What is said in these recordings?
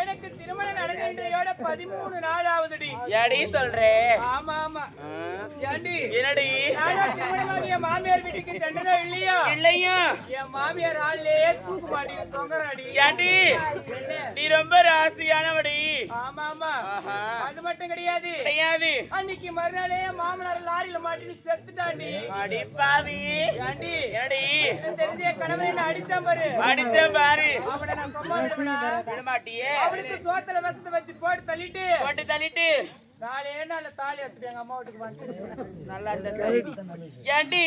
எனக்கு திருமணம் நடக்கின்றையோட பதிமூணு நாள் ஆகுதுடி ஏடி சொல்றே? ஆமா ஆமா. என்னடி? நானா திருமணமாக என் மாமியார் வீட்டுக்கு சென்றதா இல்லையா? இல்லையா? என் மாமியார் ஆள்லே தூக்கு மாட்டி தொங்குறாடி. ஏண்டி? நீ ரொம்ப ராசியானவடி. ஆமா ஆமா. அது மட்டும் கிடையாது. கிடையாது. அன்னைக்கு மறுநாளே மாமனார் லாரியில மாட்டிட்டு செத்துட்டாண்டி. அடி பாவி. ஏண்டி? என்னடி? தெரிஞ்ச கணவரை என்ன அடிச்சான் பாரு. அடிச்ச பாரு. அவனை நான் சும்மா விடுவேனா விட மாட்டியே. அவனுக்கு சோத்துல விஷத்தை வச்சு போட்டு தள்ளிட்டு. போட்டு தள்ளிட்டு. நாளே நாள் தாலி எடுத்துட்டு எங்க அம்மா வீட்டுக்கு வந்துட்டு நல்லா இருந்த சரி. ஏண்டி?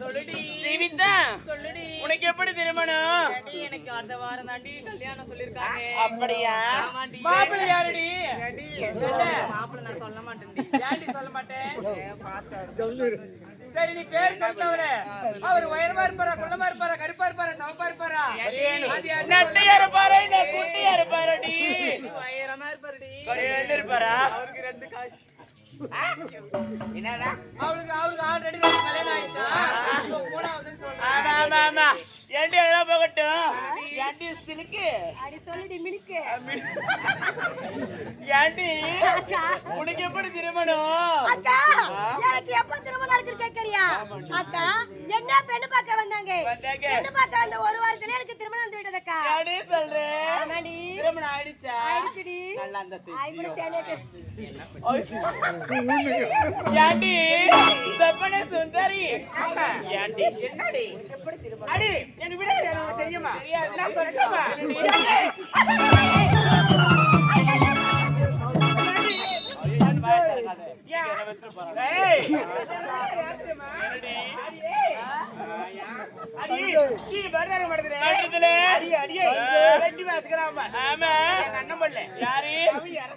சொல்லுடி. ஜீவிதா சொல்லுடி. உனக்கு எப்படி திருமணம்? ஏண்டி, எனக்கு அடுத்த வாரம் தாண்டி கல்யாணம் சொல்லிருக்காங்க. அப்படியா? மாப்பிள்ளை யாருடி? ஏண்டி, மாப்பிள்ளை நான் சொல்ல மாட்டேன்டி. ஏன்டி சொல்ல மாட்டேன் ஏன் பார்த்தா சரி நீ பேர் சொல்லிட்டவர அவர் உயரமா இருப்பாரா குள்ளமா இருப்பாரா கருப்பா இருப்பாரா சவப்பா இருப்பாரா? நட்டையா இருப்பாரா இல்ல குட்டியா இருப்பாரடி. உயரமா இருப்பாருடி இருப்பாரா? அவருக்கு ரெண்டு கால். என்னடா? அவளுக்கு அவருக்கு ஆல்ரெடி கல்யாணம் ஆயிடுச்சா? மூணாவதுன்னு சொல்றேன். ஆமா ஆமா ஆமா. ஏண்டி அதெல்லாம் போகட்டும்? ஏண்டி சிலுக்கு? அடி சொல்லுடி மினிக்கு. ஏண்டி? உனக்கு எப்படி திருமணம்? அக்கா எனக்கு எப்ப திரும்ப நடக்குது கேக்குறியா? அக்கா என்ன பெண்ணு பார்க்க வந்தாங்க. பெண்ணு பார்க்க வந்த ஒரு வாரத்துல எனக்கு திருமணம் வந்து விட்டதக்கா ஏண்டி சொல்றேன் ஆமாடி. திருமணம் ஆயிடுச்சா? ஆயிடுச்சுடி. நல்லா அந்த ஆய் கூட சேனக்கு ஏண்டி? செப்பன சுந்தரி. ஏண்டி? என்னடி? எப்படி திருமணம்? அடி விட தெரியுமா? தெரியாது.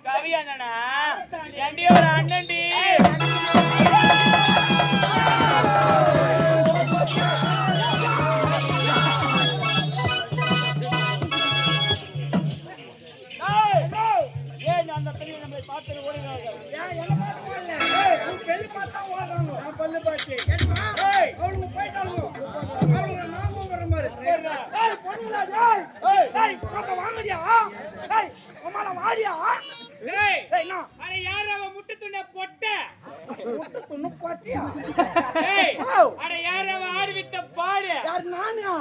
கவி அண்ணனா ஒரு அண்ணன்டி? அட யார் ஆடு வித்த பாடு? யார் நானா?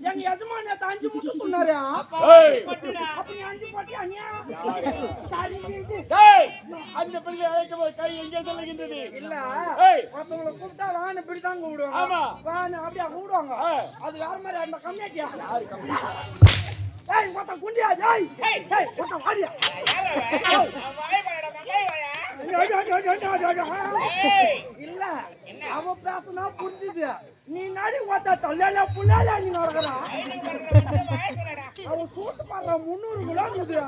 எங்க எஜமான் அஞ்சு முட்டு துண்ணாரு அப்ப நீ அஞ்சு பொட்டியா நீ சாரி அந்த பெரிய அழைக்கும் போது கை எங்கே செல்லுகின்றது? இல்ல ஏய். ஒருத்தவங்களை கூப்பிட்டா வான்னு இப்படிதான் கூப்பிடுவாங்க ஆமா. வான்னு அப்படியே கூப்பிடுவாங்க ஆ. அது வேற மாதிரி அந்த கம்மியாட்டியா ஏய் மொத்தம் குண்டியா? டேய் ஏய். ஏய் மொத்தம் வாடியா இல்ல அவ பேசுனா புரிஞ்சுது நீ நடி ஓட்ட தள்ளால புள்ளால நீ நடக்கிறா அவ சூட்டு பாடுற முந்நூறு கிலோ இருக்குது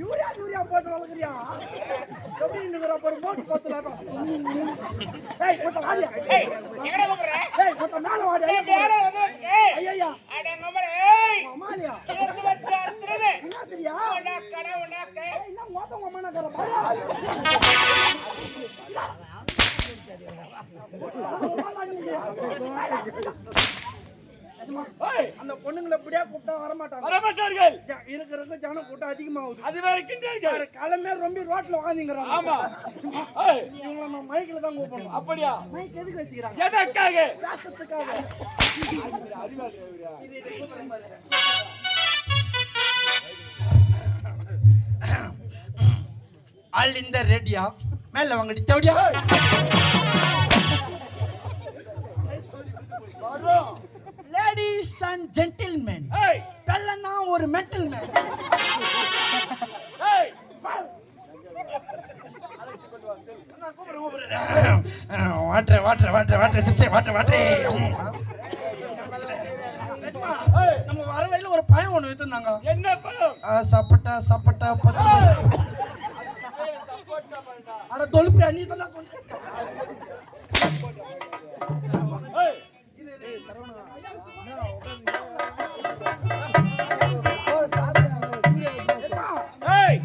யூரியா யூரியா போட்டு வளர்க்குறியா எப்படி நின்னுக்கிற பாரு மோட்டு பத்துலாட்டம் ஏய் மொத்தம் வாடியா ஏய் மொத்தம் மேல வாடியா ஐயா அம்மாலியா என்ன தெரியா ஏய், என்ன மொத்தம் உங்க அம்மா நகர பாரு அந்த பொண்ணுங்களை இப்படியே கூப்பிட்டா வர மாட்டாங்க வரமாட்டார்கள் இருக்கிறதுக்கு ஜனம் கூட்டம் அதிகமாகுது. அது வரைக்கின்றார்கள் கிளம்பே ரொம்ப ரோட்ல வாங்கிங்கிறாங்க. ஆமா. இவங்களை நம்ம மைக்ல தான் கூப்பிடணும். அப்படியா? மைக் எதுக்கு வச்சுக்கிறாங்க? எதற்காக? பேசுறதுக்காக ஆல் இந்த ரெடியா மேல வாங்கடி தேவடியா? வரோம் லேடிஸ் அண்ட் ஜென்டில்மேன் தான் ஒரு mental man water water water water சிப்ஸே water water நம்ம வர வழியில ஒரு பழம் ஒண்ணு வித்துருந்தாங்க. என்ன பழம் சப்பட்டா சப்பட்டா பத்து. அட தொழுப்பு நீ தான் சொன்ன ஏய் ஏய்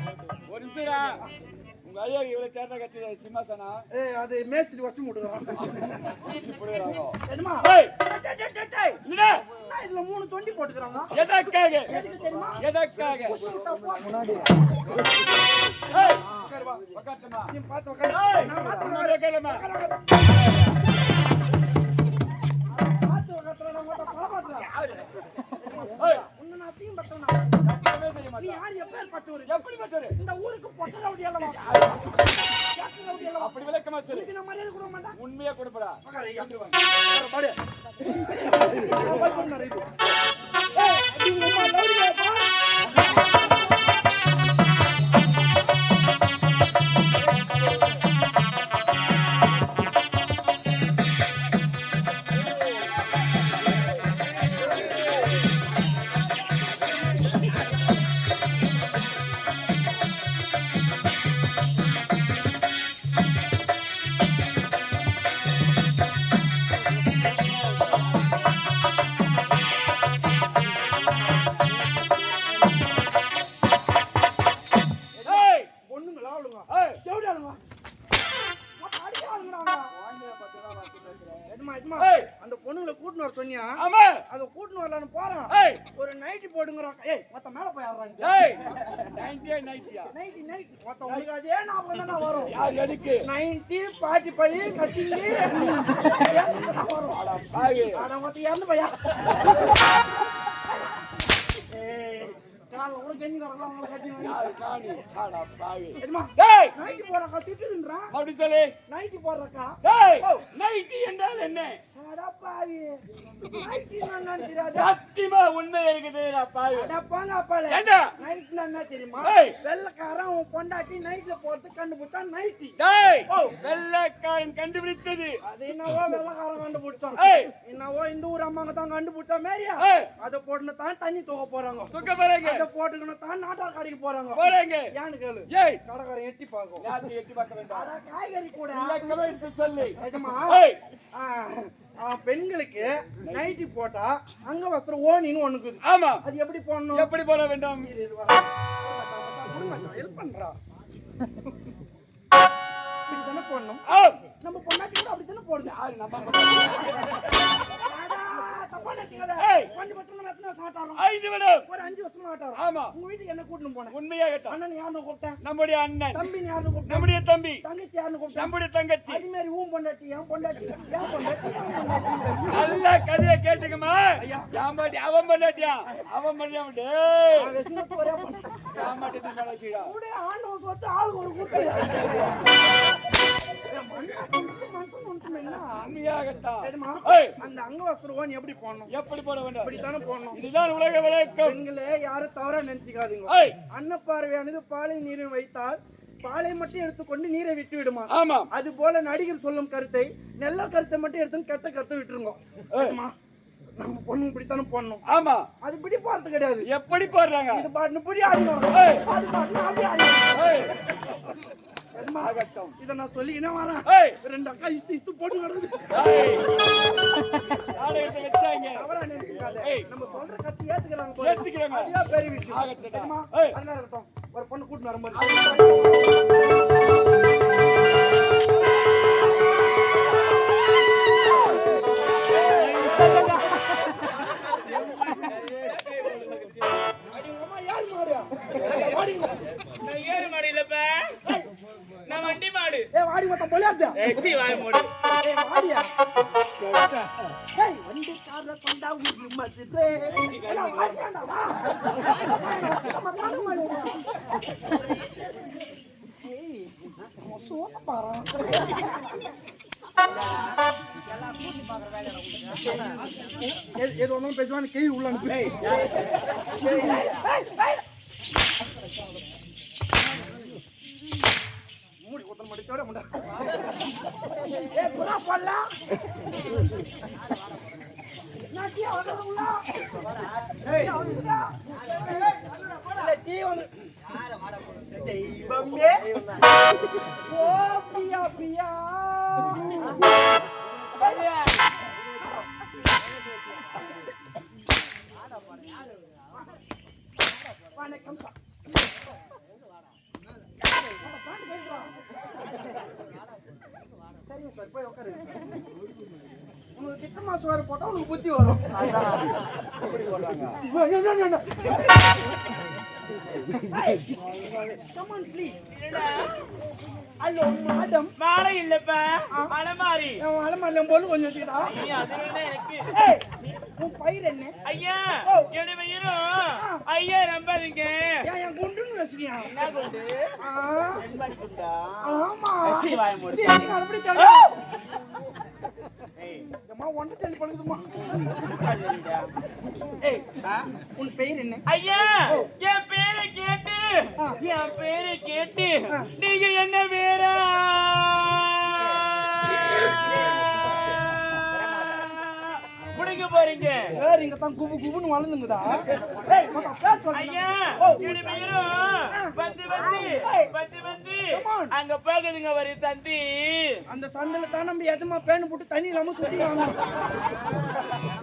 ஒரு நிமிஷம் உங்க ஐயோ இவ்வளவு சேர்ந்த கட்சி சிம்மாசனா? அது மேஸ்திரி வச்சு முடுக்குறான் இதுல மூணு தொண்டி போட்டுக்கிறாங்க. எதற்காக? எதற்காக? பார்த்து உட்காரு. ஏய்! நான் பார்த்து உன்னோட எதுவுமே செய்ய மாட்டேன் யார் எப்பேற்பட்டவரு? எப்படி பட்டரு இந்த ஊருக்கு பொட்ட ரவுடி அல்லவா? கேட்டு ரவுடி அல்லவா? அப்படி விளக்கமா சொல்லு மரியாதை கொடுக்க மாட்டேன். உண்மையா கொடுப்படா வாங்க. பாடு. ஏய், அது நைன்டியா நைட்டி நைட்டி மொத்த உங்களுக்கு அதே ஞாபகம் தானே வரும்? யார் எதுக்கு நைன்டி பாட்டி பை கட்டிங்க வரும்? அட மொத்த இறந்து பையா? காலைல கூட கெஞ்சி வரலாம் உங்களை கட்டி நைட்டி போடுறக்கா திட்டுதுன்றான் அப்படி சொல்லு. நைட்டி போடுறக்கா? டேய்! நைட்டி என்றால் என்ன? சத்தியமா உண்மை என்ன? தெரியுமா. வெள்ளக்காரன் உன் பொண்டாட்டி நைட்ல போறது கண்டுபிடிச்சா நைட்டி வெள்ளக்காரன் கண்டுபிடித்தது. அது என்னவோ வெள்ளக்காரன் கண்டுபிடிச்சான். ஏய். என்னவோ இந்த ஊர் அம்மாங்க தான் கண்டுபிடிச்சா மேரியா அதை போட்டுன்னு தான் தண்ணி தூக்க போறாங்க. துக்க போறேங்க. அதை போட்டுக்கணும் தான் நாட்டார் கடைக்கு போறாங்க. போறேங்க. ஏன்னு கேளு. ஏய். கடைக்காரன் எட்டி பார்க்கும். யாருக்கு எட்டி பார்க்க வேண்டாம்? அட காய்கறி கூட. விளக்கமா எடுத்து சொல்லு. நிஜமா? பெண்களுக்கு நைட்டி போட்டா அங்க வஸ்திரம் ஓனின்னு ஒண்ணுக்குது ஆமா. அது எப்படி போடணும்? எப்படி போட வேண்டும்? ஹெல்ப் பண்றா. இப்படித்தானே போடணும்? ஆ. நம்ம பொண்டாட்டி கூட அப்படித்தானே போடுது? யாரு நம்ம ஐந்து விடும். ஒரு அஞ்சு வருஷம் ஆட்டாரம். ஆமா. உங்க வீட்டுக்கு என்ன கூட்டின்னு போனேன்? உண்மையாகட்டும் அண்ணன் யாருன்னு கூப்பிட்டேன். நம்முடைய அண்ணன். தம்பி யாருன்னு கூப்பிட்டேன். நம்முடைய தம்பி. தங்கச்சி யாருன்னு கூப்பிட்டேன். நம்முடைய தங்கச்சி. அது மாதிரி ஊன் பொண்டாட்டி என் பொண்டாட்டி என் பொண்டாட்டி. நல்ல கதையை கேட்டுக்கமா? யாம்பாட்டி அவன் பண்ணாட்டியா அவன் பொண்டாட்டி. அப்படியே ஆண்டவன் சொத்து ஆளுக்கு ஒரு கூட்டு. அந்த அங்கவஸ்திர ஓனி எப்படி போடணும்? எப்படி போட வேண்டும்? இப்படித்தானே போடணும். இதுதான் உலக விளக்கம். பெண்களே யாரும் தவறா நினைச்சுக்காதீங்க. அன்னப்பார்வையானது பாலை நீரில் வைத்தால் பாலை மட்டும் எடுத்துக்கொண்டு நீரை விட்டு விடுமா? ஆமா. அது போல நடிகர் சொல்லும் கருத்தை நல்ல கருத்தை மட்டும் எடுத்து கெட்ட கருத்தை விட்டுருங்க? நம்ம பொண்ணு இப்படித்தானே போடணும்? ஆமா. அது இப்படி போறது கிடையாது. எப்படி போடுறாங்க? இது பாட்டு புரிய ஆடினோம். அது பாட்டு அப்படி ஆடினோம்? இதை நான் வரேன் ஏய். ரெண்டு அக்கா இஸ்து இஸ்து போட்டு கிடக்குது. நம்ம சொல்ற கருத்து ஏத்துக்கிறாங்க பெரிய விஷயம். ஒரு பொண்ணு கூட்டின்னு வரும்போது. அடி வாசியாண்டா, தாங்க மாட்டேங்கிறா. ஏய், அவன் சோத்த பாரேன். பேசுவான்னு கேள்வி உள்ள அனுப்பு. மூடி குத்தல் மட்டும் முண்டா. ஏ புறா போடலாம் நாட்டி அவனுங்களா ஏய். அவனுங்களா இல்ல டீ வந்து தெய்வமே. ஓ பியா பியா. வணக்கம் சார். சரிங்க சார் போய் உட்காருங்க சார் உனக்கு திட்டமா சோறு போட்டா உனக்கு புத்தி வரும் கமான் ப்ளீஸ் ஹலோ மேடம் மாலை இல்லப்பா அலமாரி என் அலமாரியம் போல கொஞ்சம் வச்சுக்கிட்டா எனக்கு ஏய் உன் பயிர் என்ன ஐயா என்னுடைய ஐயா நம்பாதீங்க என் கொண்டு குண்டா ஆமா. ஒன்றை சொல்லி? உன் பெயர் என்ன? ஐயா என் பேரை கேட்டு. என் பேரை கேட்டு. நீங்க என்ன வேற? முடிக்க போறீங்க. பேர் இங்க தான் குபு குபுன்னு வளர்ந்துங்குதா வந்து வந்து வந்து வந்து அங்க போகுதுங்க ஒரு சந்தி. அந்த சந்தில தான் நம்ம எஜமா பேனு போட்டு தண்ணி இல்லாம சுத்தி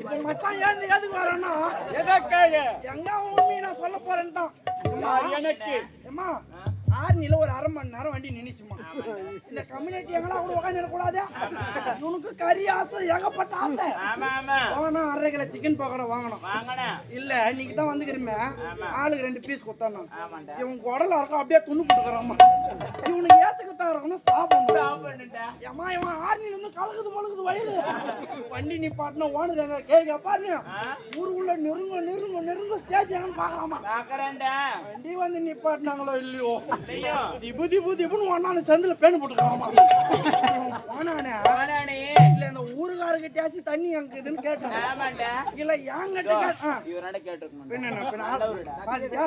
இப்ப மச்சான் ஏந்து எதுக்கு வரேன்னா எதற்காக? எங்க உண்மையை நான் சொல்ல போறேன்ட்டான். எனக்கு. ஆர்னில ஒரு அரை மணி நேரம் வண்டி நின்னுச்சுமா இந்த கம்யூனிட்டி எங்கெல்லாம் கூட உட்காந்து கூடாது உனக்கு கறி ஆசை ஏகப்பட்ட ஆசை. வாங்கினா அரை கிலோ சிக்கன் பக்கோடா வாங்கணும். இல்ல இன்னைக்கு தான் வந்துக்கிறமே. ஆளுக்கு ரெண்டு பீஸ் கொடுத்தானா இவன் குடல இருக்கும் அப்படியே துண்ணு போட்டுக்கிறாமா இவனுக்கு ஏத்துக்கு இருக்கணும் சாப்பிடணும். ஏமா இவன் ஆர்னில இருந்து கலகுது பழுகுது வயிறு. வண்டி நீ பாட்டின கேட்க பாருங்க. ஊருக்குள்ள நெருங்க நெருங்க நெருங்க ஸ்டேஜ் பாக்கலாமா வண்டி வந்து நிப்பாட்டினாங்களோ இல்லையோ? திபு திபு திபுன்னு ஒன்னால செந்தில பேனு போட்டுக்கலாமா? போனானே. இல்ல இந்த ஊருக்காரர்கிட்டயாச்சு தண்ணி அங்க இதுன்னு கேட்டேன் இல்ல என்கிட்ட கேட்டா இவரோட கேட்டிருக்கணும். என்ன, பாத்தியா?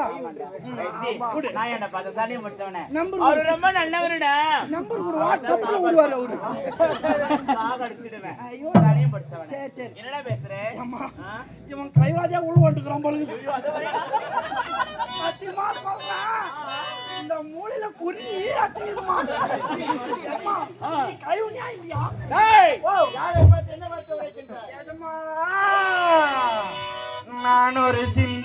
குடு. நான் என்ன பார்த்த சனியை முடிச்சவனே. நம்பர் அவரு ரொம்ப நல்லவருடா. நம்பர் கொடு வாட்ஸ்அப்ல விடுவாரு அவரு. சாக அடிச்சிடுவேன். ஐயோ. சனியை முடிச்சவனே சரி சரி. என்னடா பேசுற? அம்மா? இவன் கைவாதியா உள்ள வந்துக்கிறான் வரைக்கும் சத்தியமா சொல்றேன் இந்த மூலையில குறி அடிச்சுதுமா அம்மா கைவனியா இல்லையா? டேய், யாரை பார்த்து என்ன வார்த்தை? எஜமா, நான் ஒரு சிந்தி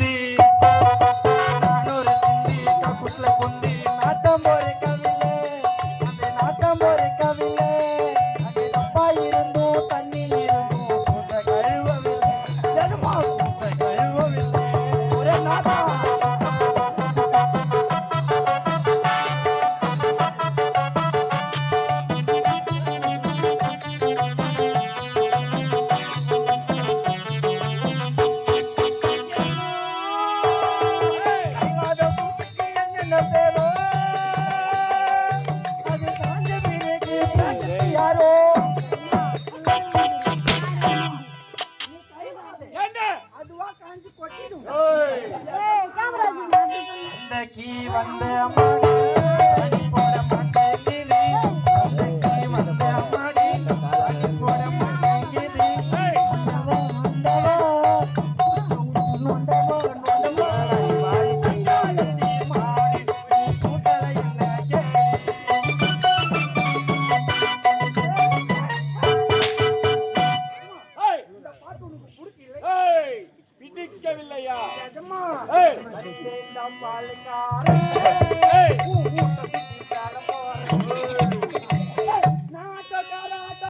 என்னென்ன பேரோ? அது காஞ்ச பிறகு யாரோ?